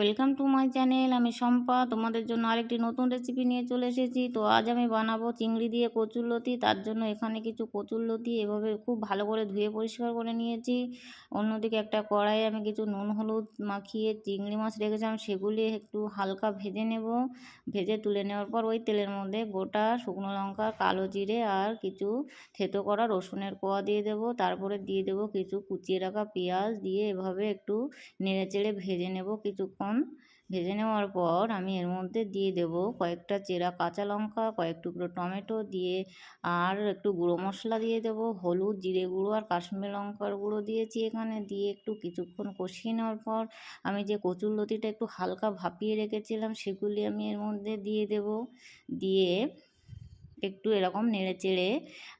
Welcome to my channel আমি শম্পা, তোমাদের জন্য আরেকটি নতুন রেসিপি নিয়ে চলে এসেছি। তো আজ আমি বানাবো চিংড়ি দিয়ে কচুরলতি তার জন্য এখানে কিছু কচুরলতি এভাবে খুব ভালো করে ধুয়ে পরিষ্কার করে নিয়েছি। অন্যদিকে একটা কড়াইয়ে আমি কিছু নুন, হলুদ মাখিয়ে চিংড়ি মাছ রেখেছিলাম। সেগুলি একটু হালকা ভেজে নেব। ভেজে তুলে নেওয়ার পর ওই তেলের মধ্যে গোটা শুকনো লঙ্কা, কালো জিরে আর কিছু থেতো করা রসুনের কোয়া দিয়ে দেবো। তারপরে দিয়ে দেবো কিছু কুচিয়ে রাখা পেঁয়াজ। দিয়ে এভাবে একটু নেড়ে চেড়ে ভেজে নেব কিছুক্ষণ ভেজে নেওয়ার পর আমি এর মধ্যে দিয়ে দেব কয়েকটা চেরা কাঁচা লঙ্কা, কয়েক টুকরো টমেটো দিয়ে, আর একটু গুঁড়ো মশলা দিয়ে দেব, হলুদ, জিরে গুঁড়ো আর কাশ্মীরি লঙ্কার গুঁড়ো দিয়েছি এখানে। দিয়ে একটু কিছুক্ষণ কষিয়ে নেওয়ার পর আমি যে কচুর লতিটা একটু হালকা ভাপিয়ে রেখেছিলাম সেগুলি আমি এর মধ্যে দিয়ে দেব। দিয়ে একটু এরকম নেড়ে চেড়ে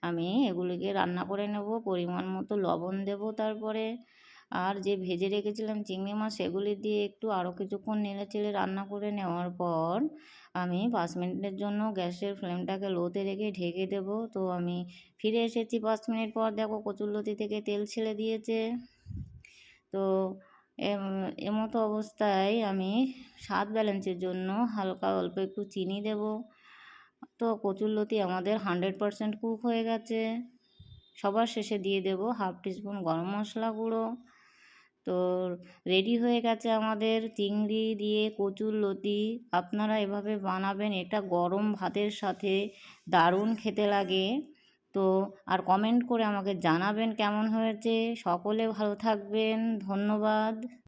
আমি এগুলিকে রান্না করে নেব, পরিমাণ মতো লবণ দেব তারপরে। আর যে ভেজে রেখেছিলাম চিংড়ি মাছ, সেগুলি দিয়ে একটু আরও কিছুক্ষণ নেড়ে চেড়ে রান্না করে নেওয়ার পর আমি পাঁচ মিনিটের জন্য গ্যাসের ফ্লেমটাকে লোতে রেখে ঢেকে দেব। তো আমি ফিরে এসেছি পাঁচ মিনিট পর। দেখো কচুরলতি থেকে তেল ছেড়ে দিয়েছে। তো এমতো অবস্থায় আমি স্বাদ ব্যালেন্সের জন্য হালকা অল্প একটু চিনি দেব। তো কচুরলতি আমাদের হান্ড্রেড পারসেন্ট কুক হয়ে গেছে। সবার শেষে দিয়ে দেব হাফ টিস্পুন গরম মশলা গুঁড়ো। তো রেডি হয়ে গেছে আমাদের চিংড়ি দিয়ে কচুর লতি। আপনারা এভাবে বানাবেন, এটা গরম ভাতের সাথে দারুণ খেতে লাগে। তো আর কমেন্ট করে আমাকে জানাবেন কেমন হয়েছে। সকলে ভালো থাকবেন, ধন্যবাদ।